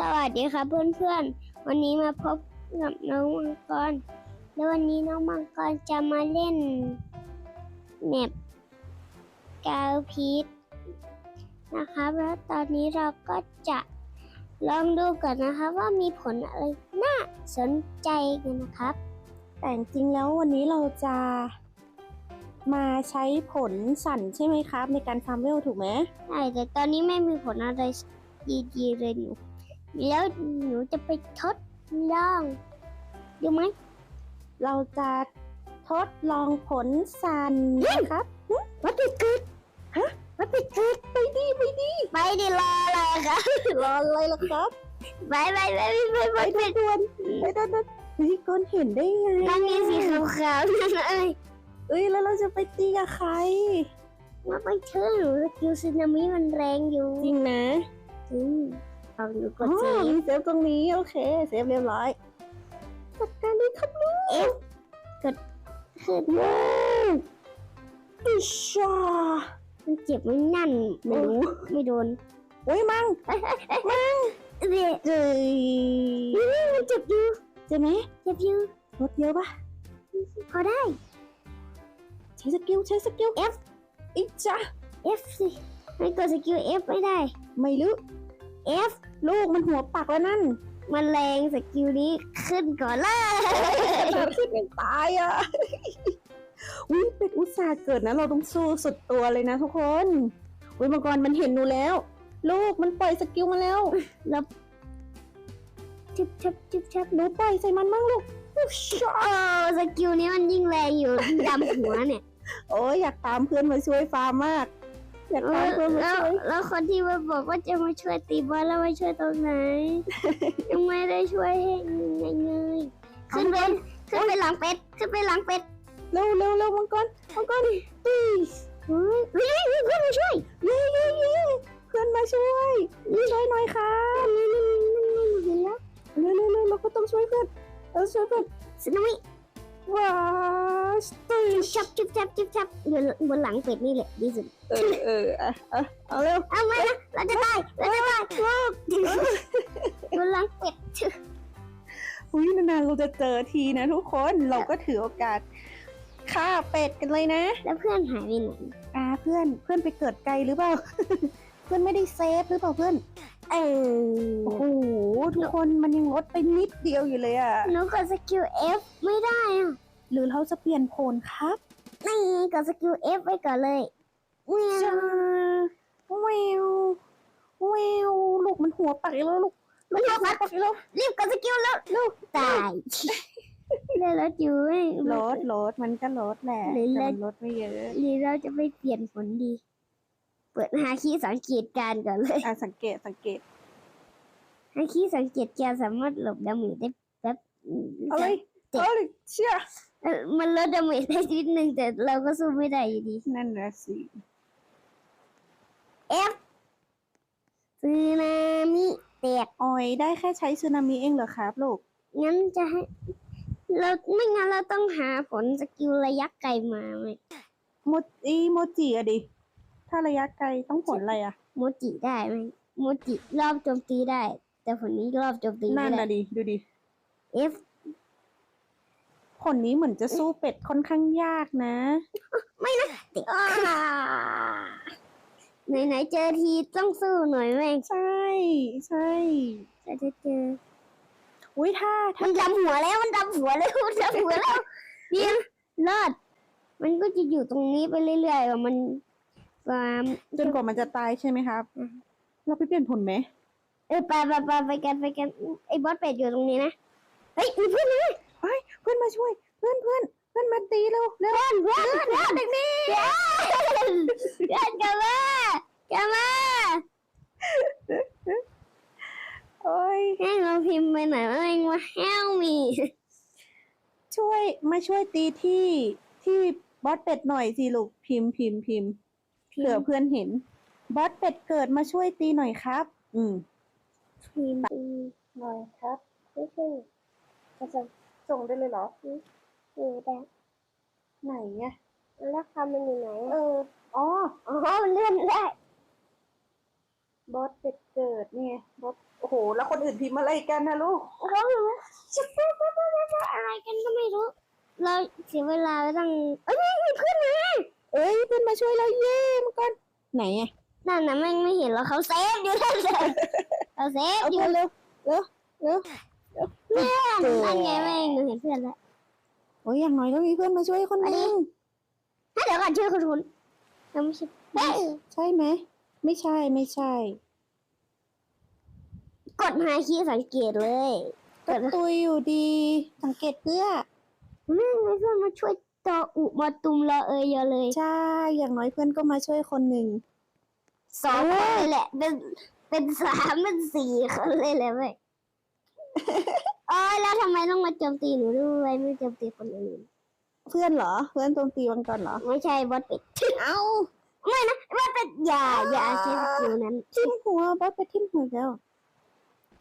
สวัสดีครับเพื่อนๆ วันนี้มาพบกับน้องมังกร แล้ววันนี้น้องมังกรจะมาเล่นแมปกาวพีทนะครับ แล้วตอนนี้เราก็จะลองดูกันนะครับว่ามีผลอะไรน่าสนใจกันนะครับ แต่จริงๆแล้ววันนี้เราจะมาใช้ผลสั่นใช่ไหมครับ ในการฟาร์มเวลถูกไหมใช่แต่ตอนนี้ไม่มีผลอะไรดีๆเลยหนู แล้วหนูจะไปทดลองดูไหมเราจะทดลองผลสั่นนะครับวัดไปเกิดฮะวัดไปเกิดไปดีไปดีไปดิรออะไรครับรออะไรล่ะครับไปไปไปไปไปไปไปด่วนๆไปด่วนๆเฮ้ยก้นเห็นได้ไงนั่นมีสีขาวๆนั่นเอ้ยเอ้ยแล้วเราจะไปตีกับใครว่าไม่เชื่อหนูสกิลซึนามิมันแรงอยู่ จริงนะจริง เอาหนูกอ๋ดอเซฟมีเซฟตรงนี้โอเคเซฟเรียบร้อยจัดการด้วยครับลูกเอฟกดขึ้นว้าวอิชามันเจ็บไหม่นั่นไม่รู้ไม่โดนโอ้ยมังเด็เจยมันเจ็บอยู่เจ็บไหมเจ็บอยู่รถเยอะปะพอได้ ใช้สกิลใช้สกิล F อีจ้า F สิไม่กดสกิล F ไม่ได้ ไม่รู้ F ลูกมันหัวปักแล้วนั่นมันแรงสกิลนี้ขึ้นก่อนเลยขนาดขึ้นยังตายอะอุ้ยเป็ดอุตส่าห์เกิดนะ เราต้องสู้สุดตัวเลยนะทุกคนอุ้ยมังกรมันเห็นหนูแล้ว ลูกมันปล่อยสกิลมาแล้วชุบชับชุบชับหนูปล่อยใส่มันมั่งลูกอุ๊ยชาโอ้สกิลนี้มันยิ่งแรงอยู่ดำหัวเนี่ย โอ้ยอยากตามเพื่อนมาช่วยฟาร์มมาก อยากเอตามอเพื่อนมาแล้วช่วยแล้วคนที่มาบอกว่าจะมาช่วยตีบอลแล้วมาช่วยตรงไหน ยังไม่ได้ช่วยให้ยังไงเลยขึ้นไปขึ้นไปหลังเป็ดขึ้นไปหลังเป็ดเร็วเร็วเร็วมังกรมังกรตีเฮ้ยเฮ้ยเฮ้ยเพื่อนมาช่วยเย้เย้เย้เพื่อนมาช่วยช่วยหน่อยค่ะนี่นี่นี่นี่เห็นแล้วเร็วเร็วเร็วเราก็ต้องช่วยเพื่อนเราช่วยเพื่อนสึนามิ ว้าสตีชุบชับชุบชับชุบชับอยู่บนหลังเป็ดนี่แหละดีสุดเออเอออะอะเอาเร็วเอาไหมนะเราจะตายเราจะตายบนหลังเป็ดอุ้ยนานๆเราจะเจอทีนะทุกคนเราก็ถือโอกาสฆ่าเป็ดกันเลยนะ แล้วเพื่อนหายไปไหนอ่าเพื่อนเพื่อนไปเกิดไกลหรือเปล่า เพื่อนไม่ได้เซฟหรือเปล่าเพื่อน เอโอ้อโหทุกคนมันยังลดไปนิดเดียวอยู่เลยอะหนูกดสกิล F ไม่ได้อะหรือเราจะเปลี่ยนโพลครับนี่กดสกิล F ไว้ก่อนเลยเวียจ้าวแววแววลูกมันหัวปักอีกแล้วลูกลูกหัวปักอีกแล้วรีบกดสกิลแล้วลูกตายแล้วเราจะไม่ลดลดมันก็ลดแหละหรือแต่เรามันลดไม่เยอะหรือเราจะไม่เปลี่ยนผลดี เปิดหาคีย์สังเกตการณ์ก่อนเลยอะสังเกตสังเกตหาคีย์สังเกตการณ์สามารถหลบดาเมจได้แป๊บเอาเลยเอาเลยเชื่อเอ่อมันลดดาเมจได้นิดนึงแต่เราก็สู้ไม่ได้อยู่ดีนั่นนะสิ F ซึนามิแตกออยได้แค่ใช้สึนามิเองเหรอครับลูกงั้นจะให้เราไม่งั้นเราต้องหาผลสกิลระยะไกลมาไหมโมจิโมจิอะดิ ถ้าระยะไกลต้องผลอะไรอะโมจิได้ไหมโมจิรอบโจมตีได้ แต่ผลนี้รอบโจมตีนั่ไม่นได้นะดิดูดิ F ผลนี้เหมือนจะสู้เป็ดค่อนข้างยากนะติดไหนๆเจอทีต้องสู้หน่อยแม่งใช่ ใช่จะจะเจอ อุ้ยถ้าถ้ามันดำหัวแล้วมันดำหัวแล้วมันดำหัวแล้วเนี่ยรอดมันก็จะอยู่ตรงนี้ไปเรื่อยๆว่ามัน ความจนกว่ามันจะตายใช่ไหมครับอืมเราไปเปลี่ยนผลไหมเออไปไปไปไปกันไปกันไอ้บอสเป็ดอยู่ตรงนี้นะเฮ้ยมีเพื่อนเลยเฮ้ยเพื่อนมาช่วย เพื่อนเพื่อนเพื่อนมาตีเราเร็วเพื่อนเพื่อนเพื่อนเด็กนี่เพื่อนเพื่อนกลับมากลับมาโอ้ยให้เราพิมพ์ไปหน่อยว่าเองว่า help me ช่วยมาช่วยตีที่ที่บอสเป็ดหน่อยสิลูกพิมพ์พิมพ์พิมพ์ เผื่อเพื่อนเห็น บอสเป็ดเกิดมาช่วยตีหน่อยครับ อืมพิมพ์หน่อยครับไม่ใช่จะส่งส่งได้เลยเหรออยู่แต่ไหนอะแล้วคำมันอยู่ไหน เออ อ๋อ อ๋อมันเลื่อนได้ บอสเป็ดเกิดเนี่ยบอสโอ้โห แล้วคนอื่นพิมพ์อะไรกันนะลูกร้องอยู่จะพูดพูดพูดพูดอะไรกันก็ไม่รู้ เราเสียเวลาไปตั้งเอ้ยมีเพื่อนมา เอ้ยเพื่อนมาช่วยเราเย่มังกรไหนอะนั่นน่ะแม่งไม่เห็นแล้วเขาเซฟอยู่นั่นเลยเขาเซฟเอาอยู่เพื่อนเร็วเร็วเร็วนั่นไงแม่งหนูเห็นเพื่อนแล้ว โอ้ยอย่างน้อยต้องมีเพื่อนมาช่วยคนหนึงถ้าเดี๋ยวก่อนชื่อคุณคุณยังไม่ใช่เอ้ยใช่ไหมไม่ใช่ไม่ใช่กดหาคีย์สังเกตเลย ก็ตุยอยู่ดี สังเกตเพื่อ แม่งไม่เพื่อนมาช่วย ตออุมาตุมรอเอยเยอะเลยใช่ อย่างน้อยเพื่อนก็มาช่วยคนหนึ่งสองคนเลยแหละ เป็นเป็นสามเป็นสี่คนเลยแหละเว้ยโอ้ยแล้วทำไมต้องมาโจมตีหนูด้วยไม่โจมตีคนอื่นเพื่อนเหรอ เพื่อนโจมตีวังกรเหรอ ไม่ใช่บอสเป็ดเอ้าไม่นะบอสเป็ดอย่าอย่าใช้สกิลนั้น ทิ่มหัวบอสไปทิ่มหัวแล้ว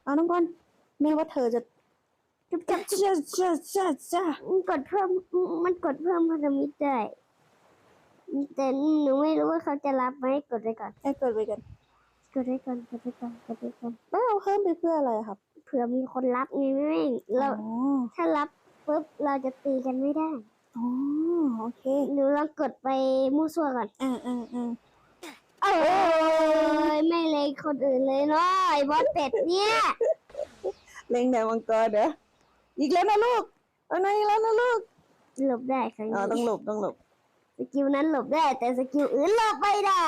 เอาน้องกรแม่ว่าเธอจะ จุ๊บจับจ้าจ้าจ้าจ้ามันกดเพิ่มมันกดเพิ่มพันธมิตรได้แต่หนูไม่รู้ว่าเขาจะรับไหมกดไว้ก่อนให้เกิดไปกันกดไว้ก่อนกดไว้ก่อนกดไว้ก่อนแล้วเราเพิ่มไปเพื่ออะไรครับ เผื่อมีคนรับไงแม่งเราอ๋อถ้ารับปุ๊บเราจะตีกันไม่ได้อ๋อโอเคหนูลองกดไปมั่วซั่วก่อนอ่าอ่าอ่าเอ้ยไม่เลยคนอื่นเลยเนาะไอ้บอสเป็ดเนี่ยเล็งแต่มังกรเด้อ อีกแล้วนะลูกเอาไหนอีกแล้วนะลูกหลบได้ครั้งอ๋อต้องนี้หลบต้องหลบสกิลนั้นหลบได้ แต่สกิลอื่นหลบไม่ได้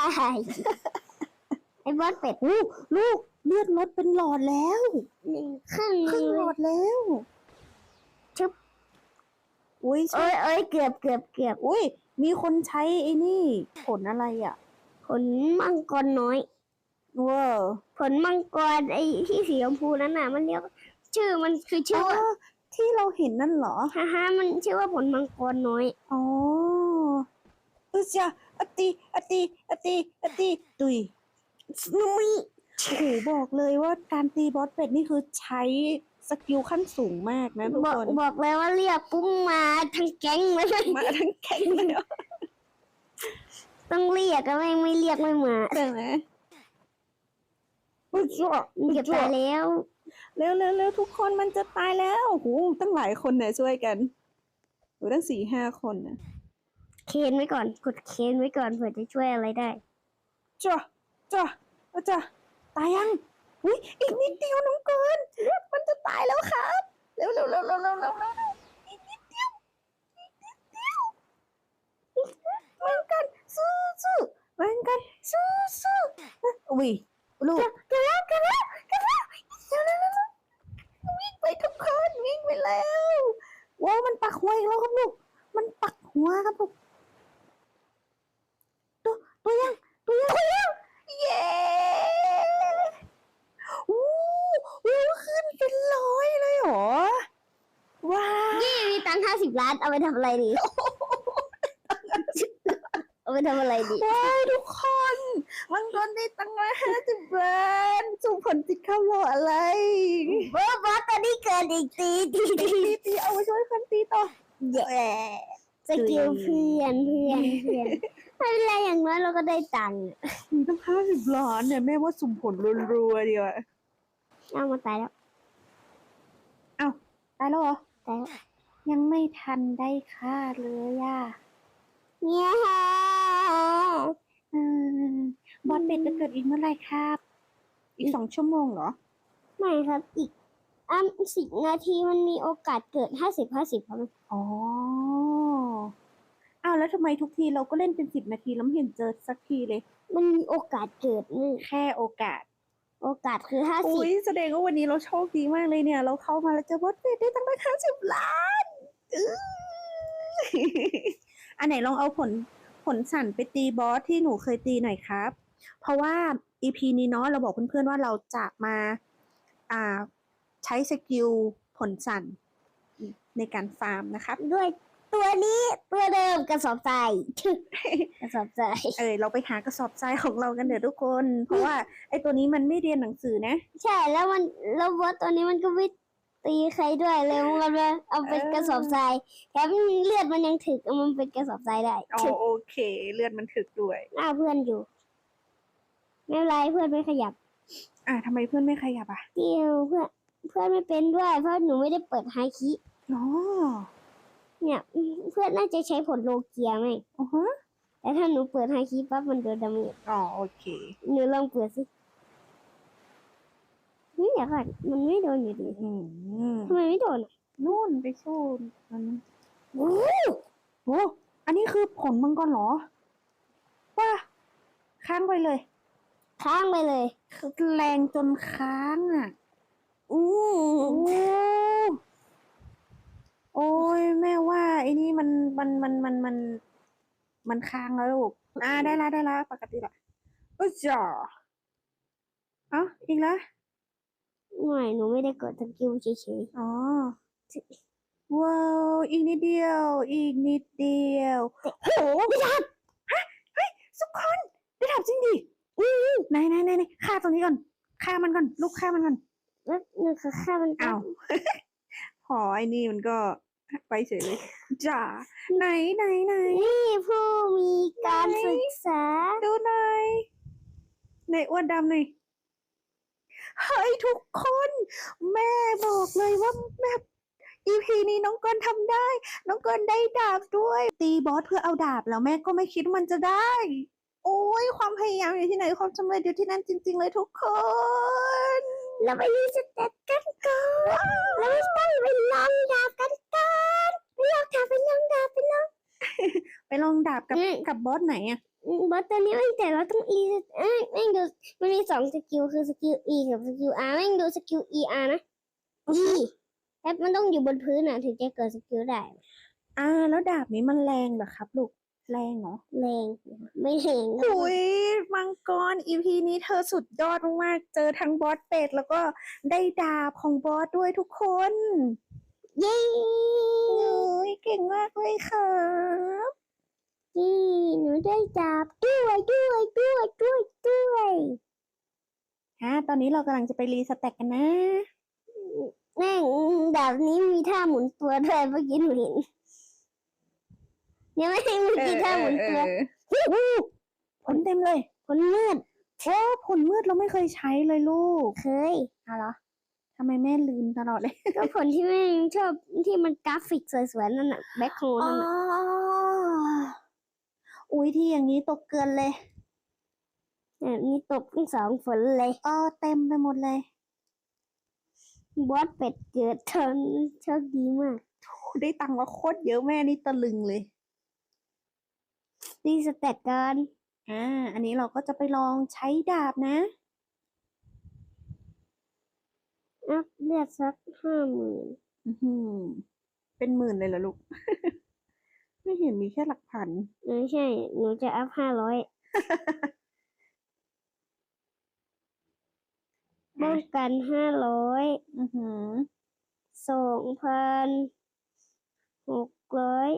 ไอ้บอสเป็ดลูกลูกเลือดลดเป็นหลอดแล้วหนึ่งครึ่งครึ่งหลอดแล้วชึบอุ้ยใช่เอ้ยเอ้ยเกือบเกือบเกือบอุ้ย มีคนใช้ไอ้นี่ ผลอะไรอะผลมังกรน้อยว้าวผลมังกรไอ้ที่สีชมพูนั้นน่ะ มันเรียกชื่อมันคือชื่อว่าอ ที่เราเห็นนั่นเหรอฮ่าฮ่ามันชื่อว่าผลมังกรน้อย อ๋อเออจ้ะอติอติอติอติตุยนุ้ยโอ้โหบอกเลยว่าการตีบอสเป็ดนี่คือใช้สกิลขั้นสูงมากนะทุกบอกคนบอกเลยว่าเรียกปุ้งมาทั้งแก๊งเลยมาทั้งแก๊งเลยเหรอต้องเรียกก็ไม่ไม่เรียกไม่มาใช่ไหมอุ๊ยจ้ะมันเก็บไปแล้ว เร็วเร็วเร็วทุกคนมันจะตายแล้วโหตั้งหลายคนเนี่ยช่วยกันโหตั้งสี่ห้าคนนะเคนไว้ก่อน กดเคนไว้ก่อนเผื่อจะช่วยอะไรได้จ้ะจ้ะจ้ะตายยังอุ้ยอีกนิดเดียวน้องเกินมันจะตายแล้วครับเร็วเร็วเร็วเร็วเร็วเร็วอีกนิดเดียวอีกนิดเดียวมันกันสู้สู้มันกันสู้สู้อุ้ยลูกเกิดแล้วเกิดแล้วเกิดแล้วเร็วเร็ว งไปทุกคนวิ่งไปแล้วว้าวมันปักหัวอีกแล้วครับลูกมันปักหัวครับลูกตัวตัวยังตัวยังตัวยังเย้อู้อู้ขึ้นเป็นร้อยเลยเหรอว้าวยี่มีตังค์ห้าสิบล้านเอาไปทำอะไรดี เอาไปทำอะไรดีว้าวทุกคนมังกรได้ตังค์มาห้าสิบล้านส่งผลติดข้าวรออะไรบอสบอสตอนนี้เกิดอีกตีตีตีตีตีเอาไว้ช่วยคนตีต่อแย่สกิลเพื่อนเพื่อนเพื่อนไม่เป็นไรอย่างน้อยเราก็ได้ตังค์อะมีตั้งห้าสิบล้านเนี่ยแม่ว่าสุ่มผลรัวๆดีว่ะเอามาตายแล้วตายแล้วเหรอตายแล้วยังไม่ทันได้ค่าเลยอะเนี่ย เออบอสเป็ดจะเกิดอีกเมื่อไหรครับ อีกสองชั่วโมงเหรอ ไม่ครับ อีกอะสิบนาทีมันมีโอกาสเกิดห้าสิบห้าสิบครับ อ๋อ อ้าวแล้วทำไมทุกทีเราก็เล่นเป็นสิบนาทีแล้วไม่เห็นเจอสักทีเลย มันมีโอกาสเกิดนี่แค่โอกาส โอกาสคือห้าสิอุ้บยแสดงว่าวันนี้เราโชคดีมากเลยเนี่ย เราเข้ามาแล้วเจอบอสเป็ดได้ตั้งแต่ห้าสิบล้านอื้ออันไหนลองเอาผล ผลสั่นไปตีบอสที่หนูเคยตีหน่อยครับ เพราะว่า EP นี้เนาะเราบอกเพื่อนๆว่าเราจะมาอ่าใช้สกิลผลสั่นในการฟาร์มนะครับด้วยตัวนี้ตัวเดิมกระสอบทรายกระสอบทรายเออเราไปหากระสอบทรายของเรากันเดี๋ยวทุกคน เพราะว่าไอ้ตัวนี้มันไม่เรียนหนังสือนะ ใช่แล้วมันแล้วบอสตัวนี้มันก็ไม่ ตีใครด้วยเลยมันก็เอาเป็นเออกระสอบทรายแถมเลือดมันยังถึกเอามันเป็นกระสอบทรายได้อ๋อถึกโอเค เลือดมันถึกด้วย หน้าเพื่อนอยู่ ไม่เป็นไรเพื่อนไม่ขยับ อะทำไมเพื่อนไม่ขยับอะเดียวเพื่อนเพื่อนไม่เป็นด้วย เพราะหนูไม่ได้เปิดไฮคิอ๋อเนี่ย เพื่อนน่าจะใช้ผลโลเกียไหมอ๋อฮะแต่ถ้าหนูเปิดไฮคิปั๊บมันโดนดาเมจอ๋อโอเคหนูลองเปิดสิ นี่เดี๋ยวก่อนมันไม่โดนอยู่ดีอืมทำไมไม่โดนอะนู่นไปสู้มันโอ้โอ้อันนี้คือผลมังกรเหรอ ว่า ค้างไปเลย ค้างไปเลยคือแรงจนค้างอะอืมโอ้โอ้ยแม่ว่าไอ้นี่มันมันมันมันมัน มันค้างแล้วลูก อ่าได้ละได้ละปกติละโอ้จ่อเอ้าอีกแล้ว ไม่หนูไม่ได้กดสกิลเฉยอ๋อ ว้าว อีกนิดเดียว อีกนิดเดียวโหไม่ทันฮะเฮ้ยทุกคนได้ทับจริงดิอือไหนไหนไหนไหนฆ่าตรงนี้ก่อนฆ่ามันก่อนลูกฆ่ามันก่อนๆแล้วหนูคือฆ่ามันอ้าวพอไอ้นี่มันก็ไปเฉยเลยจ้าไหนไหนไหน นี่ผู้มีการไหน ศึกษาดูหน่อยในอ้วนดำหน่อย เฮ้ยทุกคน แม่บอกเลยว่าแม่ EP นี้น้องกอนทำได้ น้องกอนได้ดาบด้วย ตีบอสเพื่อเอาดาบแล้วแม่ก็ไม่คิดว่ามันจะได้ โอ้ยความพยายามอยู่ที่ไหนความสำเร็จอยู่ที่นั่นจริง ๆ เลยทุกคนเราไปรีสเตตกันก่อนเราไม่ต้องไปลองดาบกันก่อนไปลองดาบไปลองดาบไปลองไปลองดาบกับอืมกับบอสไหนอะอืม บอสตัวนี้ไม่แต่เราต้อง E เอ้ยแม่งดูมันมีสองสกิลคือสกิล E กับสกิล R แม่งดูสกิล E R นะ E แล้วมันต้องอยู่บนพื้นอะถึงจะเกิดสกิลได้ อ่า แล้วดาบนี้มันแรงเหรอครับ ลูก แรงเหรอ แรง ไม่แรงนะหุยมังกร EP นี้เธอสุดยอดมากๆเจอทั้งบอสเป็ดแล้วก็ได้ดาบของบอสด้วยทุกคน เย้โอ้ยเก่งมากเลยครับ นี่หนูได้ดาบด้วยด้วยด้วยด้วยด้วยฮะตอนนี้เรากำลังจะไปรีสแต็กกันนะแม่งดาบนี้มีท่าหมุนตัวด้วยเมื่อกี้หนูเห็นยังไม่เห็นเมื่อกี้ท่าหมุนตัวฮู้ฮู้ผลเต็มเลยคนมืดโอ้ผลมืดเราไม่เคยใช้เลยลูก เคยอะเหรอทำไมแม่ลืมตลอดเลย ก็ผลที่แม่งชอบที่มันกราฟิกสวยๆนั่นน่ะแบ็คโฮอ๋อนั่นน่ะ อุ้ยที่อย่างนี้ตกเกินเลยเนี่ยมีตบทั้งสองฝนเลยอ๋อเต็มไปหมดเลยบอสเป็ดเกิดทนโชคดีมาก ได้ตังค์มาโคตรเยอะแม่นี่ตะลึงเลยดีสเตตกันอ่าอันนี้เราก็จะไปลองใช้ดาบนะอัพเลือดสักห้าหมื่นอื้อหือเป็นหมื่นเลยเหรอลูก ไม่เห็นมีแค่หลักพัน ไม่ใช่ หนูจะอัพห้าร้อยป้องกันห้าร้อยอือหือสองพันหกร้อย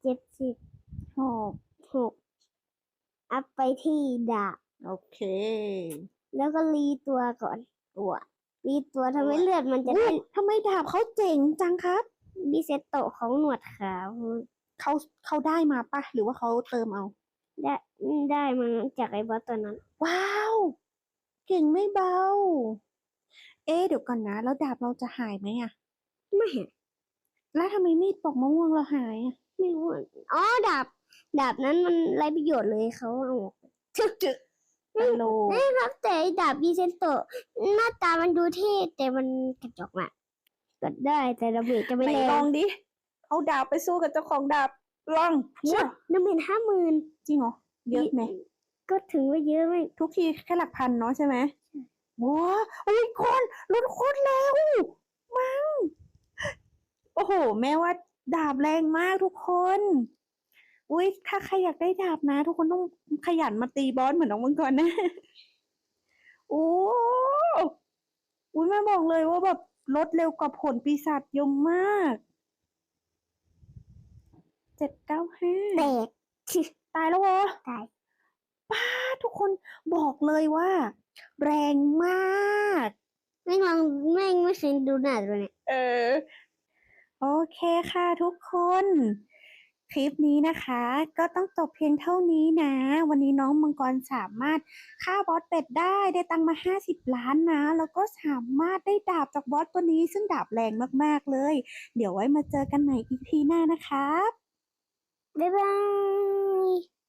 เจ็ดสิบหกหกอัพไปที่ดาบโอเค แล้วก็รีตัวก่อน ตัว รีตัวทำให้เลือดมันจะอุ๊ได้ยทำไมดาบเขาเจ๋งจังครับ บิเซโตะของหนวดขาวเขาเขาได้มาปะหรือว่าเขาเติมเอา ได้ได้มาจากไอ้บอสตัวนั้น ว้าว เก่งไม่เบา เอ๊ะเดี๋ยวก่อนนะ แล้วดาบเราจะหายไหมอะไม่เห็นแล้วทำไมมีดปอกมะม่วงเราหายอะไม่รู้อะอ๋อดาบ ดาบนั้นมันไรประโยชน์เลยเขาเอาออกตลกไม่ครับแต่ไอ้ดาบบิเซโตะหน้าตามันดูเท่แต่มันกระจอกอะ กดได้แต่ระเบิดจะไม่ไหนแรลองงดิ เอาดาบไปสู้กับเจ้าของดาบ ลองเยอะน้ำเป็นห้าหมื่นจริงเหรอ เยอะไหม ก็ถือว่าเยอะไหมทุกทีแค่หลักพันเนาะใช่ไหมว้าอุ้ยคนลดโคตรแล้วมังโอ้โห แม่ว่าดาบแรงมากทุกคน อุ้ยถ้าใครอยากได้ดาบนะ ทุกคนต้องขยันมาตีบอสเหมือนน้องมังกรนะ โอ้อุ้ยแม่บอกเลยว่าแบบ ลดเร็วกว่าผลปีศาจเยอะมาก เจ็ดเก้าห้าแตกตายแล้วเหรอตายป้าทุกคนบอกเลยว่า แรงมาก แม่งลองแม่งไม่เคยดูหน้าตัวเนี่ย เออ โอเคค่ะทุกคน คลิปนี้นะคะ ก็ต้องจบเพียงเท่านี้นะ วันนี้น้องมังกรสามารถฆ่าบอสเป็ดได้ได้ตังมา 50 ล้านนะ แล้วก็สามารถได้ดาบจากบอสตัวนี้ ซึ่งดาบแรงมากๆเลย เดี๋ยวไว้มาเจอกันใหม่อีพีหน้านะครับบ๊ายบาย